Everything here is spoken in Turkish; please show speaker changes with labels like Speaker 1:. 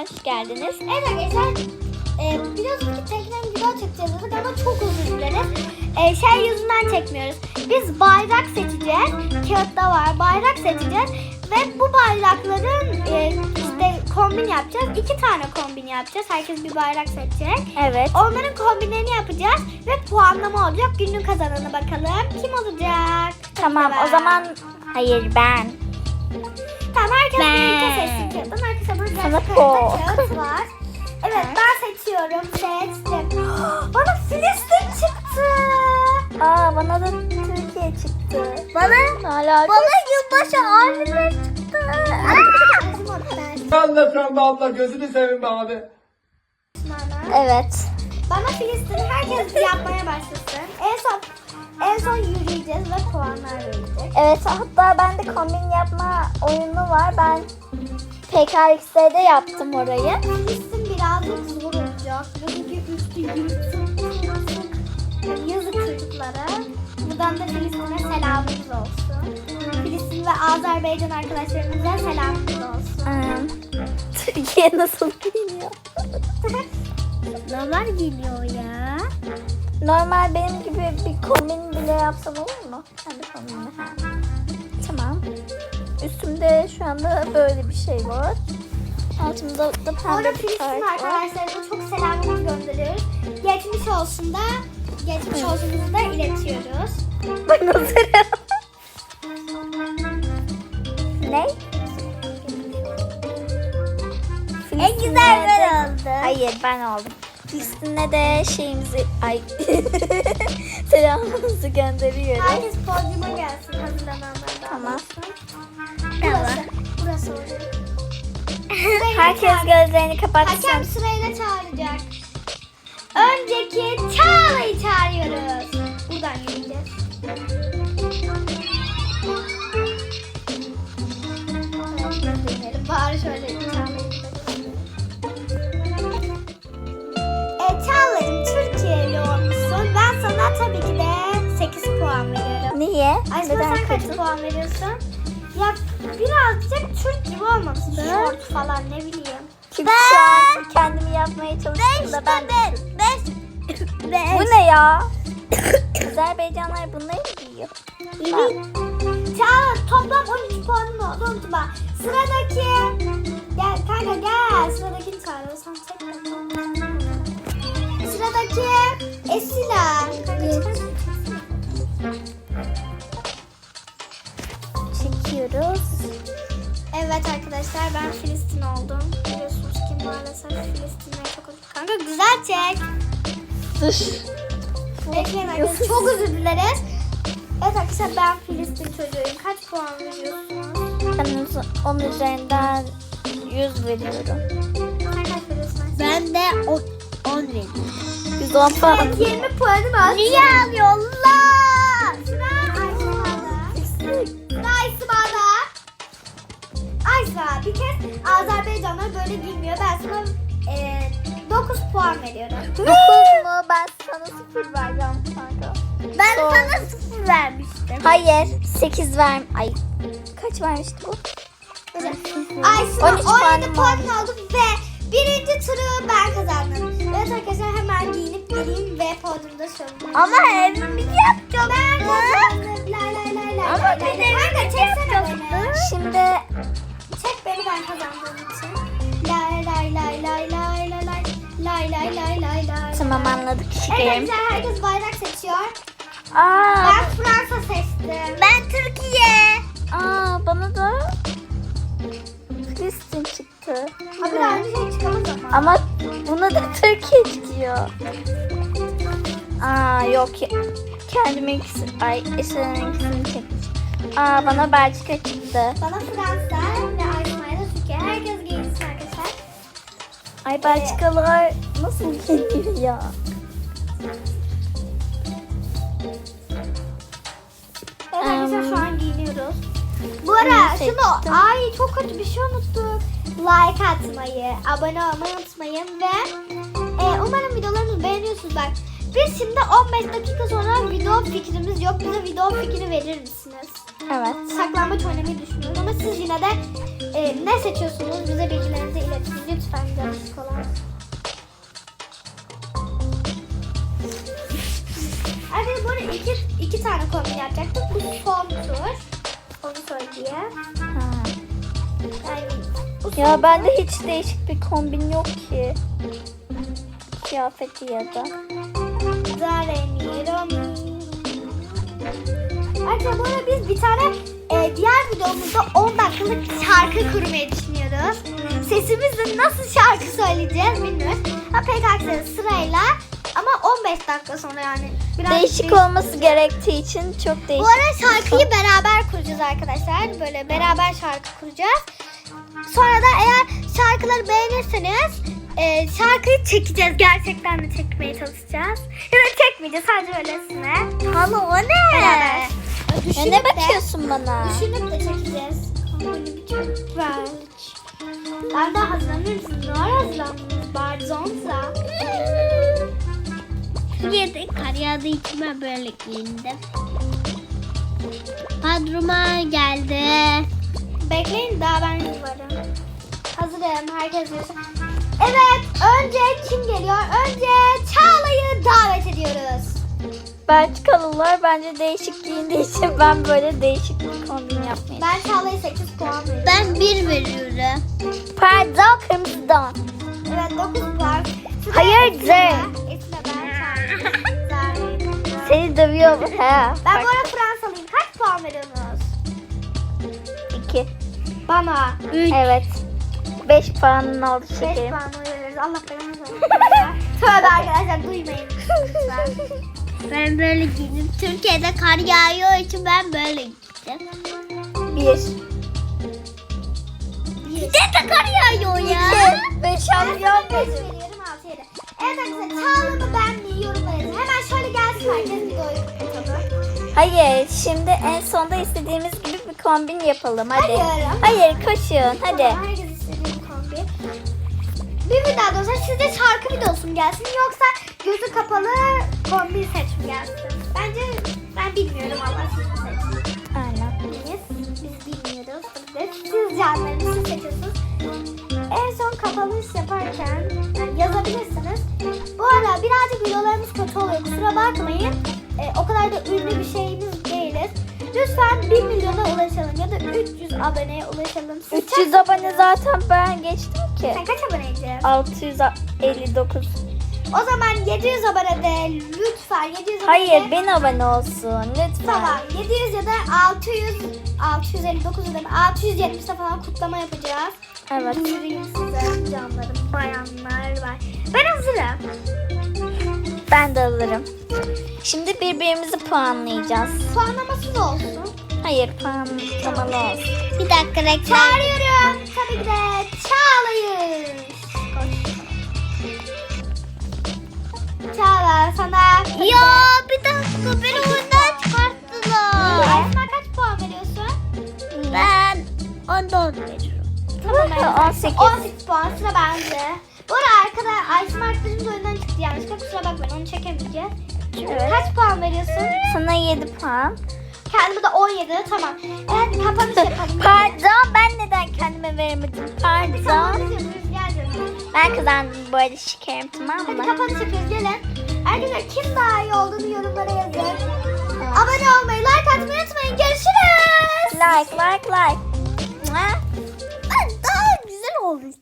Speaker 1: hoş geldiniz.
Speaker 2: Evet arkadaşlar e, biliyorsunuz ki tekrar video çekeceğiz dedik ama çok özür dileriz. E, şey yüzünden çekmiyoruz. Biz bayrak seçeceğiz. Kağıtta var bayrak seçeceğiz. Ve bu bayrakların e, işte kombin yapacağız. İki tane kombin yapacağız. Herkes bir bayrak seçecek.
Speaker 1: Evet.
Speaker 2: Onların kombinlerini yapacağız. Ve puanlama olacak. Günün kazananı bakalım. Kim olacak?
Speaker 1: Tamam o
Speaker 2: Ben.
Speaker 1: zaman hayır ben.
Speaker 2: Tamam herkes
Speaker 1: Ben.
Speaker 2: birlikte seçsin kağıdın. Herkese burada
Speaker 1: Sana
Speaker 2: kağıt var. Evet ben seçiyorum. Seçtim. Bana Filistin çıktı.
Speaker 1: Aa bana da Türkiye çıktı.
Speaker 2: Bana
Speaker 1: Hala
Speaker 2: bana yılbaşı albümler çıktı.
Speaker 3: Allah sen be abla gözünü seveyim be abi.
Speaker 1: Evet.
Speaker 2: Bana Filistin herkes yapmaya başlasın. En son en son yürüyeceğiz ve puanlar verecek.
Speaker 1: Evet hatta bende kombin yapma oyunu var. Ben PKX'de yaptım orayı.
Speaker 2: Filistin birazcık zor olacak. Çünkü üstü yırtık. Yani Yazık çocuklara. Buradan da Filistin'e selamımız olsun. Filistin ve Azerbaycan arkadaşlarımıza selamımız olsun.
Speaker 1: Türkiye nasıl giyiniyor?
Speaker 2: Neler geliyor ya?
Speaker 1: Normal benim gibi bir kombin bile yapsam olur mu? Kendi kombinimi. Ha. Tamam. Üstümde şu anda böyle bir şey var. Altımda da pembe bir tayt var.
Speaker 2: arkadaşlarımıza çok selamlar gönderiyoruz. Geçmiş olsun da geçmiş olsunuzu da iletiyoruz.
Speaker 1: Ben hazırım. ne?
Speaker 2: En güzel ben oldum.
Speaker 1: Hayır ben oldum. Filistin'e de şeyimizi ay selamımızı gönderiyoruz.
Speaker 2: Herkes podyuma gelsin hazırlananlar da.
Speaker 1: Tamam.
Speaker 2: Burası. Burası oluyor.
Speaker 1: Herkes gözlerini kapatsın.
Speaker 2: Hakem sırayla çağıracak. Önceki Çağla'yı çağırıyoruz. Buradan yürüyeceğiz. Bari şöyle puan veriyorum.
Speaker 1: Niye? Neden
Speaker 2: sen kaç puan veriyorsun? Ya birazcık Türk gibi olmamışsın. Şort falan ne bileyim.
Speaker 1: Çünkü şu an kendimi yapmaya çalıştım da ben de. Bu ne ya? Azerbaycanlar bunları mı giyiyor?
Speaker 2: Evet. Çağla toplam 13 puanın oldu unutma. Sıradaki gel kanka gel sıradakini çağır. Sen çek Evet arkadaşlar ben Filistin oldum. Biliyorsunuz ki maalesef Filistin'e çok özür Kanka güzel çek. Bekleyin arkadaşlar çok özür dileriz. Evet arkadaşlar ben Filistin çocuğuyum. Kaç puan veriyorsunuz?
Speaker 1: Ben onun üzerinden 100 veriyorum.
Speaker 4: Ben de 10 veriyorum.
Speaker 1: 110 puan.
Speaker 2: Evet 20 puanım var.
Speaker 4: Niye alıyorlar?
Speaker 2: Azerbaycanlar böyle giymiyor. Ben sana e, 9 puan veriyorum.
Speaker 1: 9 mu? Ben sana 0 vereceğim kanka.
Speaker 4: Ben
Speaker 1: Doğru.
Speaker 4: sana 0 vermiştim.
Speaker 1: Hayır. 8 ver. Ay. Kaç vermişti bu?
Speaker 2: Ayşe
Speaker 1: 13
Speaker 2: 17
Speaker 1: puanım
Speaker 2: puan aldım ve birinci turu ben kazandım. Evet arkadaşlar hemen giyinip geleyim ve podyumda şovum.
Speaker 4: Ama evimi yapacağım.
Speaker 2: ben kazandım. Lay lay lay lay.
Speaker 4: Ama
Speaker 2: lay lay. Kanka çeksene beni.
Speaker 1: Şimdi
Speaker 2: Çek beni ben kazandığım için. Lay lay lay lay lay lay lay. Lay lay lay lay lay.
Speaker 1: tamam anladık.
Speaker 2: Evet
Speaker 1: Şekerim.
Speaker 2: arkadaşlar herkes bayrak seçiyor.
Speaker 1: Aa,
Speaker 2: Ben Fransa seçtim.
Speaker 4: Ben Türkiye.
Speaker 1: aa bana da Filistin çıktı.
Speaker 2: Abi aynı şey çıkamaz ama.
Speaker 1: Ama buna da Türkiye çıkıyor. Aa yok ya. Kendime ikisi, ay Esra'nın ikisini çekmiş. Aa bana Belçika çıktı.
Speaker 2: Bana Fransa
Speaker 1: Ay Belçikalılar nasıl giyiniyor ya?
Speaker 2: Evet arkadaşlar şu an giyiniyoruz. Bu ara şunu ay çok kötü bir şey unuttuk. Like atmayı, abone olmayı unutmayın ve e, umarım videolarımızı beğeniyorsunuz bak. Biz şimdi 15 dakika sonra video fikrimiz yok. Bize video fikri verir misiniz?
Speaker 1: Evet.
Speaker 2: Saklambaç oynamayı düşünüyoruz ama siz yine de e, ne seçiyorsunuz? Bize bilgilerinizi iletin. Lütfen canışkolar. Arkadaşlar bu arada iki, iki tane kombin yapacaktık. Bu son tur. Onu söyleyeyim.
Speaker 1: Ha.
Speaker 2: Yani bu
Speaker 1: Ya bende hiç değişik bir kombin yok ki. Kıyafeti ya da.
Speaker 2: Zaremi Arkadaşlar bu arada biz bir tane diğer videomuzda 10 dakikalık şarkı kurmayı düşünüyoruz. Sesimizle nasıl şarkı söyleyeceğiz bilmiyoruz. Ha PKK'da sırayla ama 15 dakika sonra yani. Biraz
Speaker 1: Değişik olması gerektiği için çok değişik.
Speaker 2: Bu arada şarkıyı beraber kuracağız arkadaşlar. Böyle beraber şarkı kuracağız. Sonra da eğer şarkıları beğenirseniz e, şarkıyı çekeceğiz. Gerçekten de çekmeye çalışacağız. Ya da çekmeyeceğiz sadece öylesine. Hala o ne? Beraber.
Speaker 1: Ya ne bakıyorsun bana?
Speaker 2: Düşünüp de çekeceğiz. Böyle bir çok belki. Ben de hazırlanır mısın? Ne ara hazırlandınız? Barzonsa.
Speaker 4: Türkiye'de kar yağdığı için ben böyle giyindim. Padruma geldi.
Speaker 2: Bekleyin daha ben varım. Hazırım. Herkes diyorsun. Evet. Önce kim geliyor? Önce Çağla'yı davet ediyoruz.
Speaker 1: Belçikalılar bence değişik giyindiği için ben böyle değişik bir kombin yapmayı.
Speaker 2: Ben Çağla'ya 8 puan veriyorum.
Speaker 4: Ben bir veriyorum.
Speaker 1: Pardon kırmızı don.
Speaker 2: Evet 9 puan. Sıra
Speaker 1: Hayır. Zey.
Speaker 2: Esra ben.
Speaker 1: Seni dövüyor bu. He.
Speaker 2: Ben bu arada Fransalıyım. Kaç puan veriyorsunuz?
Speaker 1: iki.
Speaker 2: Bana.
Speaker 1: Evet. Beş puanın oldu
Speaker 2: 5
Speaker 1: şekerim.
Speaker 2: puan veriyoruz. Allah belanı versin. Tövbe arkadaşlar duymayın. lütfen.
Speaker 4: Ben böyle giydim. Türkiye'de kar yağıyor için ben böyle gittim.
Speaker 1: Bir.
Speaker 4: Bir de kar yağıyor ya.
Speaker 1: İki. Beş
Speaker 2: Ben
Speaker 1: altı
Speaker 2: sana
Speaker 1: yok
Speaker 2: beş
Speaker 1: dedim.
Speaker 2: veriyorum 6 7. Evet arkadaşlar Çağla mı ben yazın. Hemen şöyle gelsin herkes.
Speaker 1: Hayır, şimdi en sonda istediğimiz gibi bir kombin yapalım. Hadi.
Speaker 2: Hayır.
Speaker 1: Hayır, koşun. Hadi.
Speaker 2: Kombi. Bir video da olsa sizce şarkı videosu mu gelsin yoksa gözü kapalı kombi seç mi gelsin? Bence ben bilmiyorum ama siz seçin?
Speaker 1: Aynen.
Speaker 2: Biz, biz bilmiyoruz. Evet. Siz canlarınızı siz seçiyorsunuz. En son kapalı iş yaparken yani yazabilirsiniz. Bu arada birazcık videolarımız kötü oluyor. Kusura bakmayın. Ee, o kadar da ünlü bir şeyimiz değiliz. Lütfen 1 milyona ulaşalım ya da 300 aboneye ulaşalım. Siz
Speaker 1: 300 abone zaten ben geçtim ki.
Speaker 2: Sen kaç aboneydin?
Speaker 1: 659.
Speaker 2: O zaman 700 abonede lütfen 700 abonede.
Speaker 1: Hayır, 1000 abone olsun lütfen.
Speaker 2: Tamam 700 ya da 600 659 ya da 670'te falan kutlama yapacağız.
Speaker 1: Evet.
Speaker 2: Duyurayım size canlarım bayanlar var. Ben hazırım.
Speaker 1: Ben de alırım. Şimdi birbirimizi puanlayacağız.
Speaker 2: Puanlamasız olsun.
Speaker 1: Hayır, puanlamalı olsun.
Speaker 4: Bir dakika reklam.
Speaker 2: Çağırıyorum. Tabii ki de Çağla'yı. Çağla sana.
Speaker 4: Ya bir dakika beni oyundan çıkarttılar.
Speaker 2: Aysma kaç puan veriyorsun?
Speaker 4: Ben 14 veriyorum.
Speaker 2: Tamam.
Speaker 1: Hı,
Speaker 2: Aysma.
Speaker 1: 18.
Speaker 2: 18 puan sıra bende. Bu arada arkada Aysma arkadaşımız oyundan çıktı yanlışlıkla kusura bakmayın onu çekemeyeceğiz.
Speaker 1: Evet.
Speaker 2: Kaç puan veriyorsun?
Speaker 1: Sana 7 puan.
Speaker 2: Kendime de 17 tamam. Evet kapanış yapalım.
Speaker 1: Pardon, ben neden kendime veremedim? Pardon.
Speaker 2: Kapanış yapıyoruz gel canım.
Speaker 1: Ben kazandım bu arada şekerim tamam
Speaker 2: Hadi
Speaker 1: mı?
Speaker 2: kapanış yapıyoruz gelin. Arkadaşlar kim daha iyi olduğunu yorumlara yazın. Abone olmayı, like atmayı unutmayın. Görüşürüz.
Speaker 1: Like, like, like. Mua.
Speaker 4: Ben daha güzel oldu.